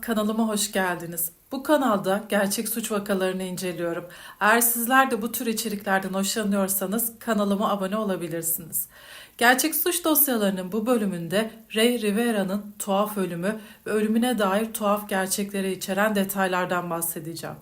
Kanalıma hoş geldiniz. Bu kanalda gerçek suç vakalarını inceliyorum. Eğer sizler de bu tür içeriklerden hoşlanıyorsanız kanalıma abone olabilirsiniz. Gerçek suç dosyalarının bu bölümünde Ray Rivera'nın tuhaf ölümü ve ölümüne dair tuhaf gerçekleri içeren detaylardan bahsedeceğim.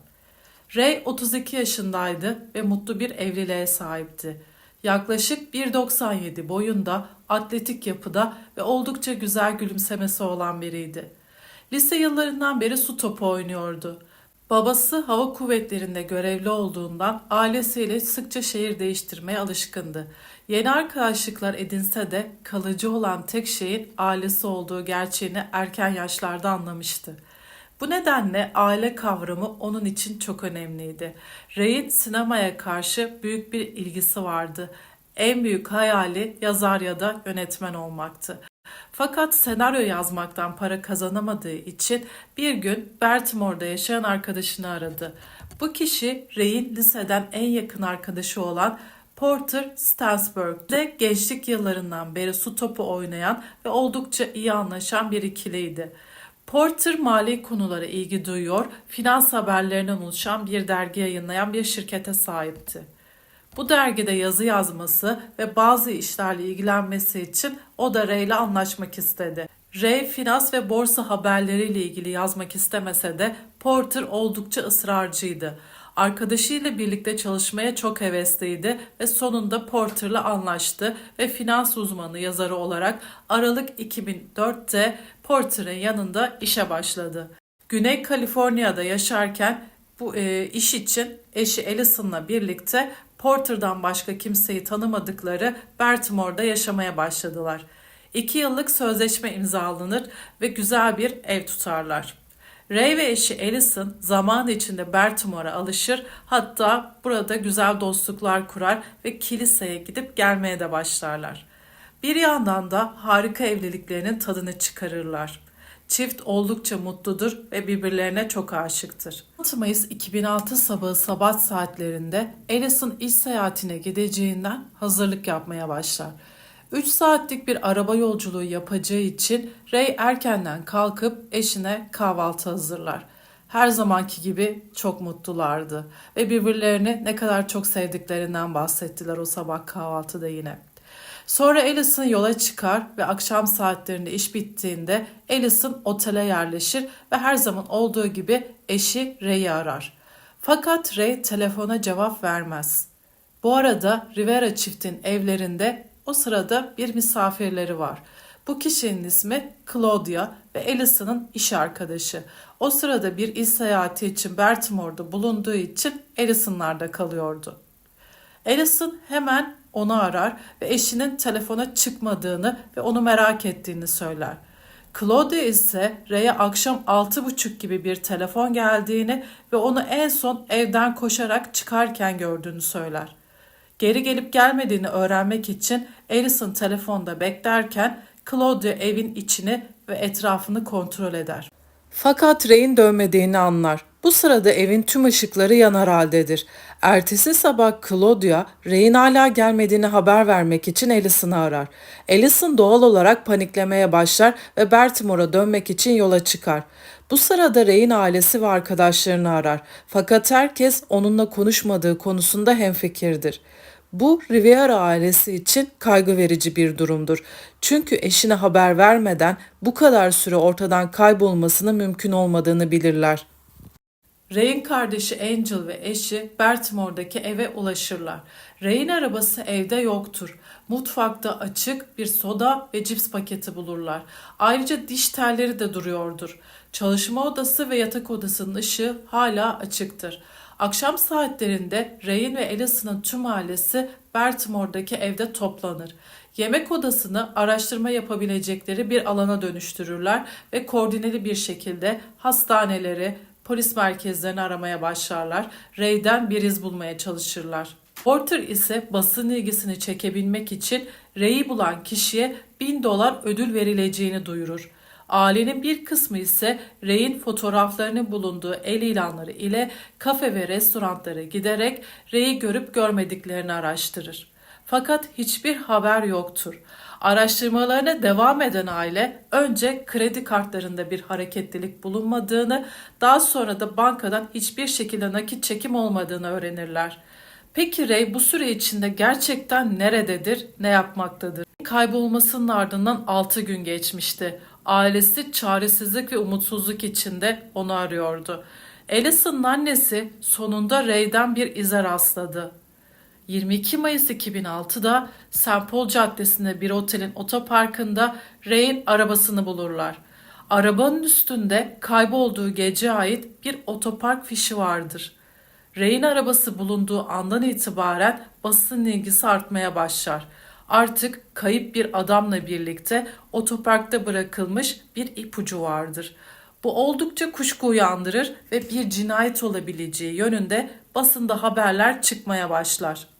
Ray 32 yaşındaydı ve mutlu bir evliliğe sahipti. Yaklaşık 1.97 boyunda, atletik yapıda ve oldukça güzel gülümsemesi olan biriydi. Lise yıllarından beri su topu oynuyordu. Babası hava kuvvetlerinde görevli olduğundan ailesiyle sıkça şehir değiştirmeye alışkındı. Yeni arkadaşlıklar edinse de kalıcı olan tek şeyin ailesi olduğu gerçeğini erken yaşlarda anlamıştı. Bu nedenle aile kavramı onun için çok önemliydi. Ray'in sinemaya karşı büyük bir ilgisi vardı. En büyük hayali yazar ya da yönetmen olmaktı. Fakat senaryo yazmaktan para kazanamadığı için bir gün Baltimore'da yaşayan arkadaşını aradı. Bu kişi Ray'in liseden en yakın arkadaşı olan Porter Stansberg'de gençlik yıllarından beri su topu oynayan ve oldukça iyi anlaşan bir ikiliydi. Porter mali konulara ilgi duyuyor, finans haberlerinden oluşan bir dergi yayınlayan bir şirkete sahipti. Bu dergide yazı yazması ve bazı işlerle ilgilenmesi için o da Ray ile anlaşmak istedi. Ray finans ve borsa haberleriyle ilgili yazmak istemese de Porter oldukça ısrarcıydı. Arkadaşıyla birlikte çalışmaya çok hevesliydi ve sonunda Porter'la anlaştı ve finans uzmanı yazarı olarak Aralık 2004'te Porter'ın yanında işe başladı. Güney Kaliforniya'da yaşarken bu e, iş için eşi Allison'la birlikte Porter'dan başka kimseyi tanımadıkları Baltimore'da yaşamaya başladılar. İki yıllık sözleşme imzalanır ve güzel bir ev tutarlar. Ray ve eşi Allison zaman içinde Baltimore'a alışır hatta burada güzel dostluklar kurar ve kiliseye gidip gelmeye de başlarlar. Bir yandan da harika evliliklerinin tadını çıkarırlar. Çift oldukça mutludur ve birbirlerine çok aşıktır. 6 Mayıs 2006 sabahı sabah saatlerinde Allison iş seyahatine gideceğinden hazırlık yapmaya başlar. 3 saatlik bir araba yolculuğu yapacağı için Ray erkenden kalkıp eşine kahvaltı hazırlar. Her zamanki gibi çok mutlulardı ve birbirlerini ne kadar çok sevdiklerinden bahsettiler o sabah kahvaltıda yine. Sonra Allison yola çıkar ve akşam saatlerinde iş bittiğinde Allison otele yerleşir ve her zaman olduğu gibi eşi Ray'i arar. Fakat Ray telefona cevap vermez. Bu arada Rivera çiftin evlerinde o sırada bir misafirleri var. Bu kişinin ismi Claudia ve Allison'ın iş arkadaşı. O sırada bir iş seyahati için Baltimore'da bulunduğu için Allison'larda kalıyordu. Allison hemen onu arar ve eşinin telefona çıkmadığını ve onu merak ettiğini söyler. Claudia ise Ray'e akşam altı buçuk gibi bir telefon geldiğini ve onu en son evden koşarak çıkarken gördüğünü söyler. Geri gelip gelmediğini öğrenmek için Allison telefonda beklerken Claudia evin içini ve etrafını kontrol eder. Fakat Ray'in dönmediğini anlar. Bu sırada evin tüm ışıkları yanar haldedir. Ertesi sabah Claudia, Ray'in hala gelmediğini haber vermek için Allison'ı arar. Allison doğal olarak paniklemeye başlar ve Baltimore'a dönmek için yola çıkar. Bu sırada Ray'in ailesi ve arkadaşlarını arar. Fakat herkes onunla konuşmadığı konusunda hemfikirdir. Bu Riviera ailesi için kaygı verici bir durumdur. Çünkü eşine haber vermeden bu kadar süre ortadan kaybolmasının mümkün olmadığını bilirler. Ray'in kardeşi Angel ve eşi Baltimore'daki eve ulaşırlar. Ray'in arabası evde yoktur. Mutfakta açık bir soda ve cips paketi bulurlar. Ayrıca diş telleri de duruyordur. Çalışma odası ve yatak odasının ışığı hala açıktır. Akşam saatlerinde Ray'in ve Allison'ın tüm ailesi Baltimore'daki evde toplanır. Yemek odasını araştırma yapabilecekleri bir alana dönüştürürler ve koordineli bir şekilde hastaneleri, polis merkezlerini aramaya başlarlar. Ray'den bir iz bulmaya çalışırlar. Porter ise basın ilgisini çekebilmek için Ray'i bulan kişiye 1000 dolar ödül verileceğini duyurur. Ailenin bir kısmı ise Ray'in fotoğraflarının bulunduğu el ilanları ile kafe ve restoranlara giderek Ray'i görüp görmediklerini araştırır. Fakat hiçbir haber yoktur. Araştırmalarına devam eden aile önce kredi kartlarında bir hareketlilik bulunmadığını, daha sonra da bankadan hiçbir şekilde nakit çekim olmadığını öğrenirler. Peki Ray bu süre içinde gerçekten nerededir, ne yapmaktadır? Kaybolmasının ardından 6 gün geçmişti. Ailesi çaresizlik ve umutsuzluk içinde onu arıyordu. Alison'ın annesi sonunda Ray'den bir ize rastladı. 22 Mayıs 2006'da St. Paul Caddesi'nde bir otelin otoparkında Ray'in arabasını bulurlar. Arabanın üstünde kaybolduğu gece ait bir otopark fişi vardır. Ray'in arabası bulunduğu andan itibaren basın ilgisi artmaya başlar. Artık kayıp bir adamla birlikte otoparkta bırakılmış bir ipucu vardır. Bu oldukça kuşku uyandırır ve bir cinayet olabileceği yönünde basında haberler çıkmaya başlar.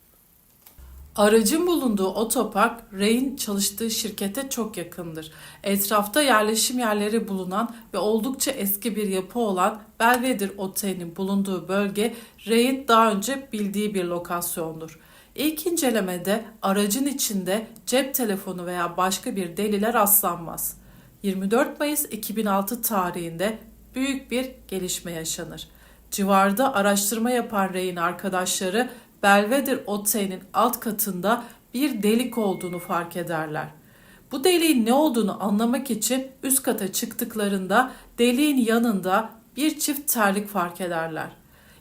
Aracın bulunduğu otopark Ray'in çalıştığı şirkete çok yakındır. Etrafta yerleşim yerleri bulunan ve oldukça eski bir yapı olan Belvedere Oteli'nin bulunduğu bölge Ray'in daha önce bildiği bir lokasyondur. İlk incelemede aracın içinde cep telefonu veya başka bir delile rastlanmaz. 24 Mayıs 2006 tarihinde büyük bir gelişme yaşanır. Civarda araştırma yapan Ray'in arkadaşları Belvedere Oteli'nin alt katında bir delik olduğunu fark ederler. Bu deliğin ne olduğunu anlamak için üst kata çıktıklarında deliğin yanında bir çift terlik fark ederler.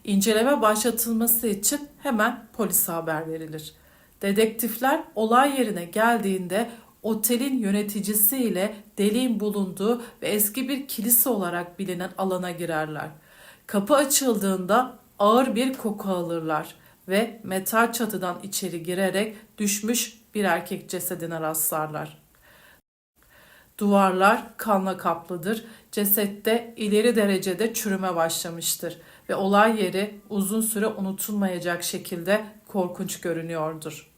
İnceleme başlatılması için hemen polise haber verilir. Dedektifler olay yerine geldiğinde otelin yöneticisi ile deliğin bulunduğu ve eski bir kilise olarak bilinen alana girerler. Kapı açıldığında ağır bir koku alırlar ve metal çatıdan içeri girerek düşmüş bir erkek cesedine rastlarlar. Duvarlar kanla kaplıdır. Cesette ileri derecede çürüme başlamıştır ve olay yeri uzun süre unutulmayacak şekilde korkunç görünüyordur.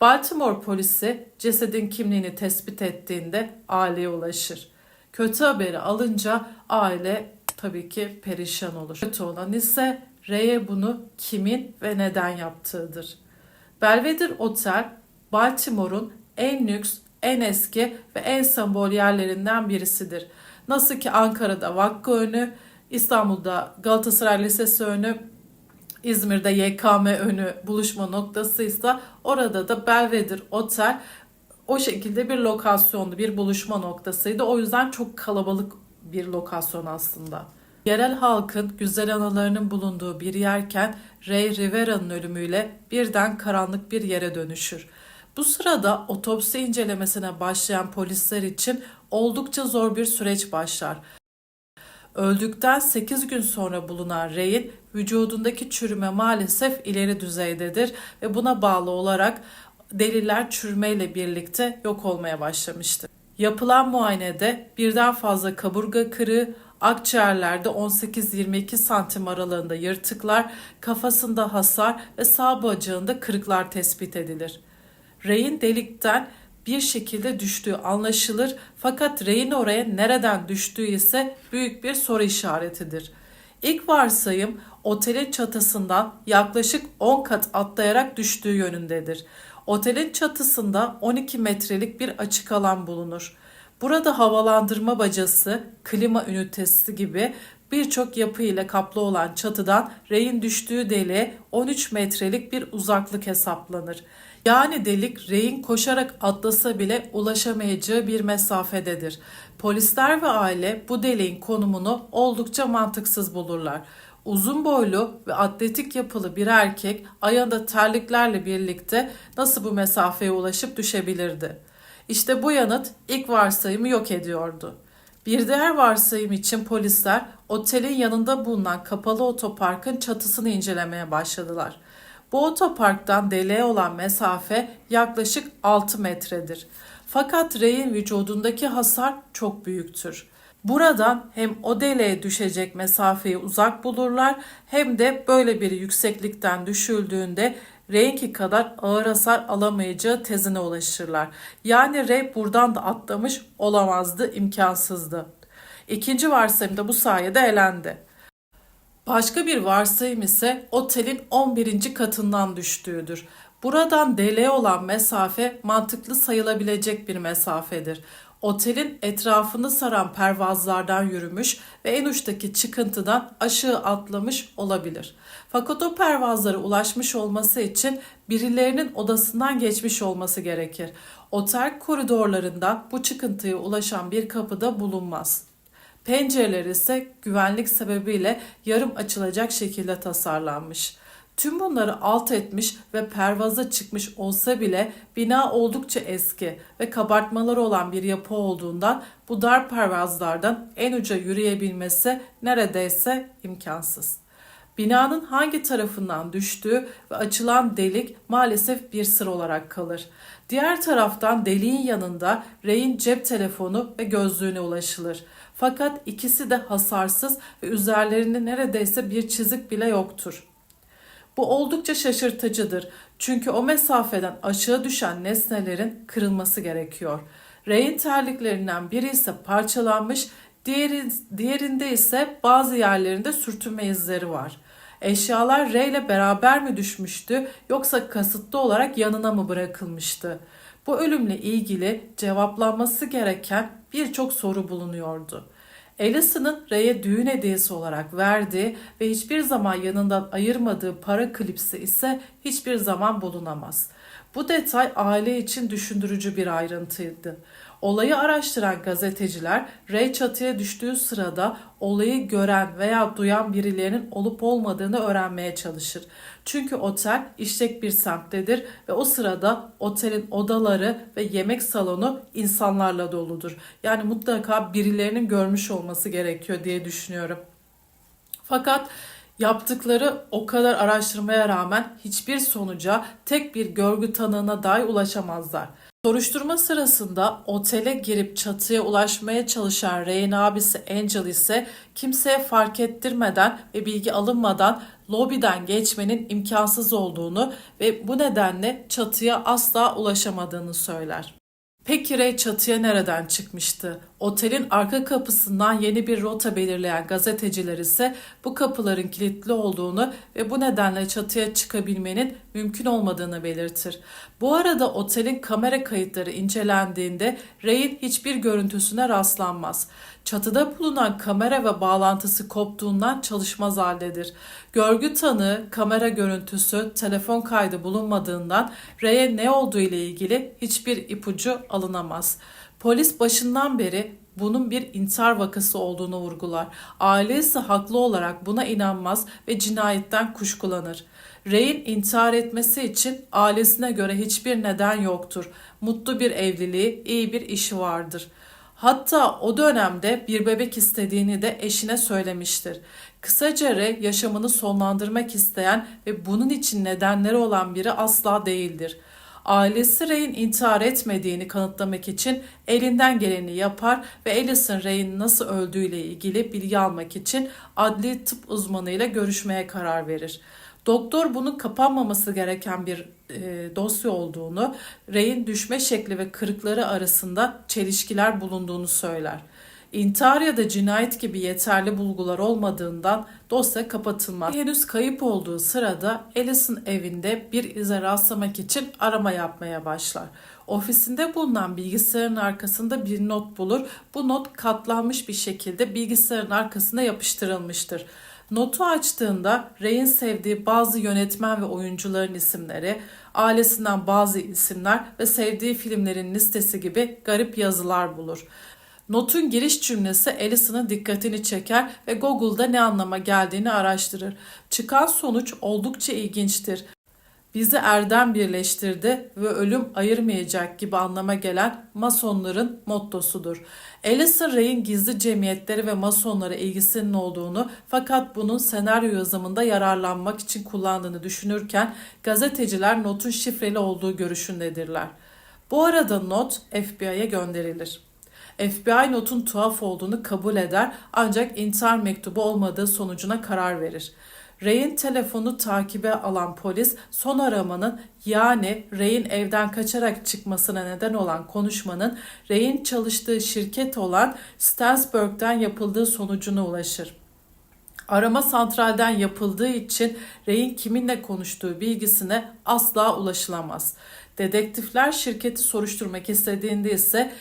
Baltimore polisi cesedin kimliğini tespit ettiğinde aileye ulaşır. Kötü haberi alınca aile tabii ki perişan olur. Kötü olan ise R'ye bunu kimin ve neden yaptığıdır. Belvedere Otel, Baltimore'un en lüks, en eski ve en sembol yerlerinden birisidir. Nasıl ki Ankara'da Vakko önü, İstanbul'da Galatasaray Lisesi önü, İzmir'de YKM önü buluşma noktasıysa orada da Belvedere Otel o şekilde bir lokasyondu, bir buluşma noktasıydı. O yüzden çok kalabalık bir lokasyon aslında. Yerel halkın güzel anılarının bulunduğu bir yerken Ray Rivera'nın ölümüyle birden karanlık bir yere dönüşür. Bu sırada otopsi incelemesine başlayan polisler için oldukça zor bir süreç başlar. Öldükten 8 gün sonra bulunan Ray'in vücudundaki çürüme maalesef ileri düzeydedir ve buna bağlı olarak deliller çürümeyle birlikte yok olmaya başlamıştır. Yapılan muayenede birden fazla kaburga kırığı, akciğerlerde 18-22 santim aralığında yırtıklar, kafasında hasar ve sağ bacağında kırıklar tespit edilir. Ray'in delikten bir şekilde düştüğü anlaşılır fakat Ray'in oraya nereden düştüğü ise büyük bir soru işaretidir. İlk varsayım otelin çatısından yaklaşık 10 kat atlayarak düştüğü yönündedir. Otelin çatısında 12 metrelik bir açık alan bulunur. Burada havalandırma bacası, klima ünitesi gibi birçok yapı ile kaplı olan çatıdan reyin düştüğü deliğe 13 metrelik bir uzaklık hesaplanır. Yani delik reyin koşarak atlasa bile ulaşamayacağı bir mesafededir. Polisler ve aile bu deliğin konumunu oldukça mantıksız bulurlar. Uzun boylu ve atletik yapılı bir erkek ayağında terliklerle birlikte nasıl bu mesafeye ulaşıp düşebilirdi? İşte bu yanıt ilk varsayımı yok ediyordu. Bir diğer varsayım için polisler otelin yanında bulunan kapalı otoparkın çatısını incelemeye başladılar. Bu otoparktan deliğe olan mesafe yaklaşık 6 metredir. Fakat Ray'in vücudundaki hasar çok büyüktür. Buradan hem o deliğe düşecek mesafeyi uzak bulurlar hem de böyle bir yükseklikten düşüldüğünde R2 kadar ağır hasar alamayacağı tezine ulaşırlar. Yani R buradan da atlamış olamazdı, imkansızdı. İkinci varsayım da bu sayede elendi. Başka bir varsayım ise otelin 11. katından düştüğüdür. Buradan deliğe olan mesafe mantıklı sayılabilecek bir mesafedir. Otelin etrafını saran pervazlardan yürümüş ve en uçtaki çıkıntıdan aşağı atlamış olabilir. Fakat o pervazlara ulaşmış olması için birilerinin odasından geçmiş olması gerekir. Otel koridorlarından bu çıkıntıya ulaşan bir kapıda bulunmaz. Pencereler ise güvenlik sebebiyle yarım açılacak şekilde tasarlanmış. Tüm bunları alt etmiş ve pervaza çıkmış olsa bile bina oldukça eski ve kabartmaları olan bir yapı olduğundan bu dar pervazlardan en uca yürüyebilmesi neredeyse imkansız. Binanın hangi tarafından düştüğü ve açılan delik maalesef bir sır olarak kalır. Diğer taraftan deliğin yanında Ray'in cep telefonu ve gözlüğüne ulaşılır. Fakat ikisi de hasarsız ve üzerlerinde neredeyse bir çizik bile yoktur. Bu oldukça şaşırtıcıdır. Çünkü o mesafeden aşağı düşen nesnelerin kırılması gerekiyor. Ray'in terliklerinden biri ise parçalanmış, diğeri, diğerinde ise bazı yerlerinde sürtünme izleri var. Eşyalar Ray ile beraber mi düşmüştü yoksa kasıtlı olarak yanına mı bırakılmıştı? Bu ölümle ilgili cevaplanması gereken birçok soru bulunuyordu. Alison'ın Ray'e düğün hediyesi olarak verdiği ve hiçbir zaman yanından ayırmadığı para klipsi ise hiçbir zaman bulunamaz. Bu detay aile için düşündürücü bir ayrıntıydı. Olayı araştıran gazeteciler Ray çatıya düştüğü sırada olayı gören veya duyan birilerinin olup olmadığını öğrenmeye çalışır. Çünkü otel işlek bir semttedir ve o sırada otelin odaları ve yemek salonu insanlarla doludur. Yani mutlaka birilerinin görmüş olması gerekiyor diye düşünüyorum. Fakat Yaptıkları o kadar araştırmaya rağmen hiçbir sonuca, tek bir görgü tanığına dahi ulaşamazlar. Soruşturma sırasında otele girip çatıya ulaşmaya çalışan Ray'in abisi Angel ise kimseye fark ettirmeden ve bilgi alınmadan lobiden geçmenin imkansız olduğunu ve bu nedenle çatıya asla ulaşamadığını söyler. Peki Ray çatıya nereden çıkmıştı? Otelin arka kapısından yeni bir rota belirleyen gazeteciler ise bu kapıların kilitli olduğunu ve bu nedenle çatıya çıkabilmenin mümkün olmadığını belirtir. Bu arada otelin kamera kayıtları incelendiğinde Ray'in hiçbir görüntüsüne rastlanmaz. Çatıda bulunan kamera ve bağlantısı koptuğundan çalışmaz haldedir. Görgü tanığı, kamera görüntüsü, telefon kaydı bulunmadığından Ray'e ne olduğu ile ilgili hiçbir ipucu alınamaz. Polis başından beri bunun bir intihar vakası olduğunu vurgular. Ailesi haklı olarak buna inanmaz ve cinayetten kuşkulanır. Ray'in intihar etmesi için ailesine göre hiçbir neden yoktur. Mutlu bir evliliği, iyi bir işi vardır. Hatta o dönemde bir bebek istediğini de eşine söylemiştir. Kısaca Ray yaşamını sonlandırmak isteyen ve bunun için nedenleri olan biri asla değildir.'' Ailesi Ray'in intihar etmediğini kanıtlamak için elinden geleni yapar ve Alison Ray'in nasıl öldüğüyle ilgili bilgi almak için adli tıp uzmanıyla görüşmeye karar verir. Doktor bunun kapanmaması gereken bir e, dosya olduğunu, Ray'in düşme şekli ve kırıkları arasında çelişkiler bulunduğunu söyler. İntihar ya da cinayet gibi yeterli bulgular olmadığından dosya kapatılmaz. Henüz kayıp olduğu sırada Alison evinde bir ize rastlamak için arama yapmaya başlar. Ofisinde bulunan bilgisayarın arkasında bir not bulur. Bu not katlanmış bir şekilde bilgisayarın arkasına yapıştırılmıştır. Notu açtığında Ray'in sevdiği bazı yönetmen ve oyuncuların isimleri, ailesinden bazı isimler ve sevdiği filmlerin listesi gibi garip yazılar bulur. Notun giriş cümlesi Alison'ın dikkatini çeker ve Google'da ne anlama geldiğini araştırır. Çıkan sonuç oldukça ilginçtir. Bizi erdem birleştirdi ve ölüm ayırmayacak gibi anlama gelen masonların mottosudur. Alison Ray'in gizli cemiyetleri ve masonlara ilgisinin olduğunu fakat bunun senaryo yazımında yararlanmak için kullandığını düşünürken gazeteciler notun şifreli olduğu görüşündedirler. Bu arada not FBI'ye gönderilir. FBI notun tuhaf olduğunu kabul eder ancak intihar mektubu olmadığı sonucuna karar verir. Ray'in telefonu takibe alan polis son aramanın yani Ray'in evden kaçarak çıkmasına neden olan konuşmanın Ray'in çalıştığı şirket olan Stansburg'dan yapıldığı sonucuna ulaşır. Arama santralden yapıldığı için reyin kiminle konuştuğu bilgisine asla ulaşılamaz. Dedektifler şirketi soruşturmak istediğinde ise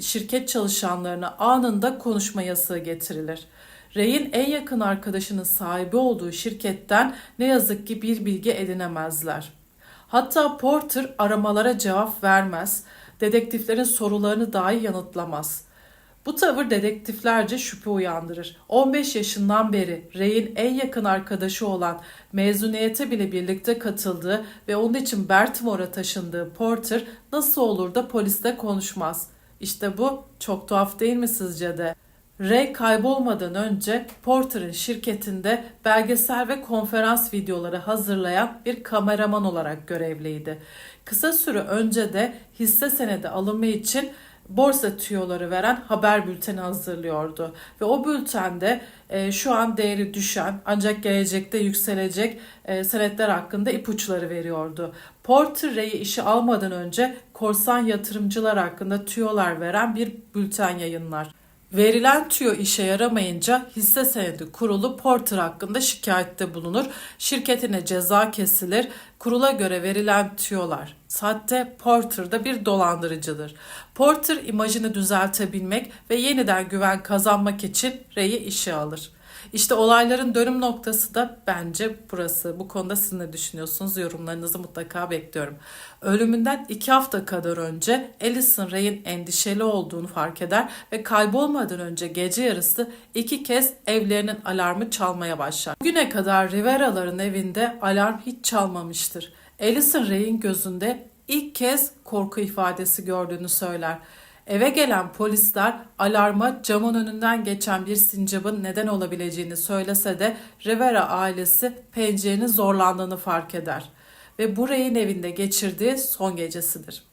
şirket çalışanlarına anında konuşma yasağı getirilir. Rey'in en yakın arkadaşının sahibi olduğu şirketten ne yazık ki bir bilgi edinemezler. Hatta Porter aramalara cevap vermez, dedektiflerin sorularını dahi yanıtlamaz. Bu tavır dedektiflerce şüphe uyandırır. 15 yaşından beri Ray'in en yakın arkadaşı olan mezuniyete bile birlikte katıldığı ve onun için Baltimore'a taşındığı Porter nasıl olur da polisle konuşmaz? İşte bu çok tuhaf değil mi sizce de? Ray kaybolmadan önce Porter'ın şirketinde belgesel ve konferans videoları hazırlayan bir kameraman olarak görevliydi. Kısa süre önce de hisse senedi alımı için borsa tüyoları veren haber bülteni hazırlıyordu. Ve o bültende e, şu an değeri düşen ancak gelecekte yükselecek e, senetler hakkında ipuçları veriyordu. Porter Ray'i işe almadan önce korsan yatırımcılar hakkında tüyolar veren bir bülten yayınlar. Verilen tüyo işe yaramayınca hisse senedi kurulu Porter hakkında şikayette bulunur. Şirketine ceza kesilir. Kurula göre verilen tüyolar sahte Porter da bir dolandırıcıdır. Porter imajını düzeltebilmek ve yeniden güven kazanmak için Ray'i işe alır. İşte olayların dönüm noktası da bence burası. Bu konuda siz ne düşünüyorsunuz? Yorumlarınızı mutlaka bekliyorum. Ölümünden iki hafta kadar önce Alison Ray'in endişeli olduğunu fark eder ve kaybolmadan önce gece yarısı iki kez evlerinin alarmı çalmaya başlar. Bugüne kadar Rivera'ların evinde alarm hiç çalmamıştır. Alison Ray'in gözünde ilk kez korku ifadesi gördüğünü söyler. Eve gelen polisler alarma camın önünden geçen bir sincabın neden olabileceğini söylese de Rivera ailesi pencerenin zorlandığını fark eder ve bu evinde geçirdiği son gecesidir.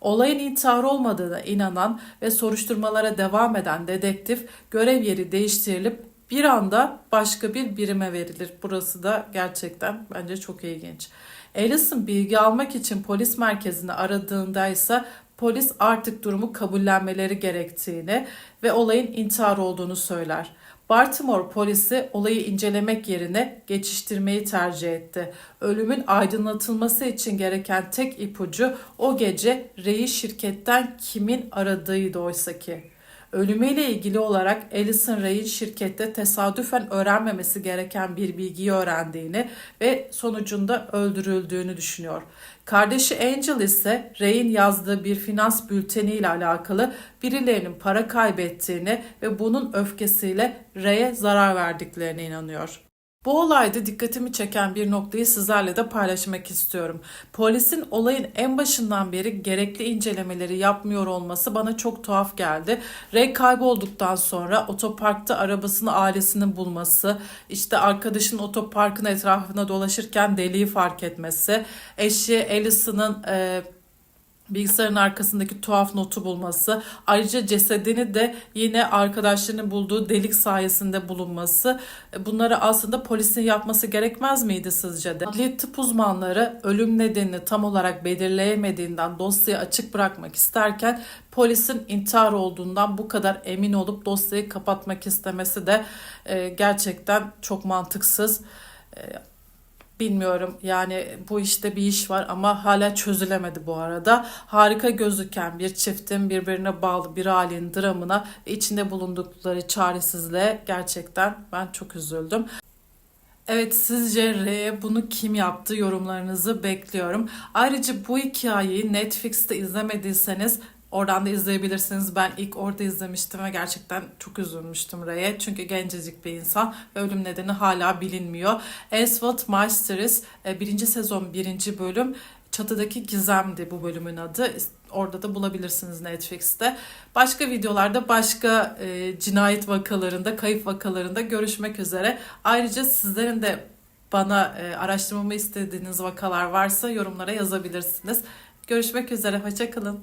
Olayın intihar olmadığına inanan ve soruşturmalara devam eden dedektif görev yeri değiştirilip bir anda başka bir birime verilir. Burası da gerçekten bence çok ilginç. Alison bilgi almak için polis merkezini aradığında ise polis artık durumu kabullenmeleri gerektiğini ve olayın intihar olduğunu söyler. Baltimore polisi olayı incelemek yerine geçiştirmeyi tercih etti. Ölümün aydınlatılması için gereken tek ipucu o gece Ray'i şirketten kimin aradığıydı oysa ki. Ölümüyle ilgili olarak Alison Ray'in şirkette tesadüfen öğrenmemesi gereken bir bilgiyi öğrendiğini ve sonucunda öldürüldüğünü düşünüyor. Kardeşi Angel ise Ray'in yazdığı bir finans bülteni ile alakalı birilerinin para kaybettiğini ve bunun öfkesiyle Ray'e zarar verdiklerine inanıyor. Bu olayda dikkatimi çeken bir noktayı sizlerle de paylaşmak istiyorum. Polisin olayın en başından beri gerekli incelemeleri yapmıyor olması bana çok tuhaf geldi. Ray kaybolduktan sonra otoparkta arabasını ailesinin bulması, işte arkadaşın otoparkın etrafına dolaşırken deliği fark etmesi, eşi Alison'ın e, bilgisayarın arkasındaki tuhaf notu bulması, ayrıca cesedini de yine arkadaşlarının bulduğu delik sayesinde bulunması, e, bunları aslında polisin yapması gerekmez miydi sizce de? Adli tıp uzmanları ölüm nedenini tam olarak belirleyemediğinden dosyayı açık bırakmak isterken polisin intihar olduğundan bu kadar emin olup dosyayı kapatmak istemesi de e, gerçekten çok mantıksız. Bilmiyorum yani bu işte bir iş var ama hala çözülemedi bu arada. Harika gözüken bir çiftin birbirine bağlı bir ailenin dramına içinde bulundukları çaresizliğe gerçekten ben çok üzüldüm. Evet sizce R bunu kim yaptı yorumlarınızı bekliyorum. Ayrıca bu hikayeyi Netflix'te izlemediyseniz Oradan da izleyebilirsiniz. Ben ilk orada izlemiştim ve gerçekten çok üzülmüştüm Ray'e. Çünkü gencecik bir insan ve ölüm nedeni hala bilinmiyor. Asphalt e, birinci sezon birinci bölüm Çatıdaki Gizem'di bu bölümün adı. Orada da bulabilirsiniz Netflix'te. Başka videolarda başka e, cinayet vakalarında, kayıp vakalarında görüşmek üzere. Ayrıca sizlerin de bana e, araştırmamı istediğiniz vakalar varsa yorumlara yazabilirsiniz. Görüşmek üzere, hoşçakalın.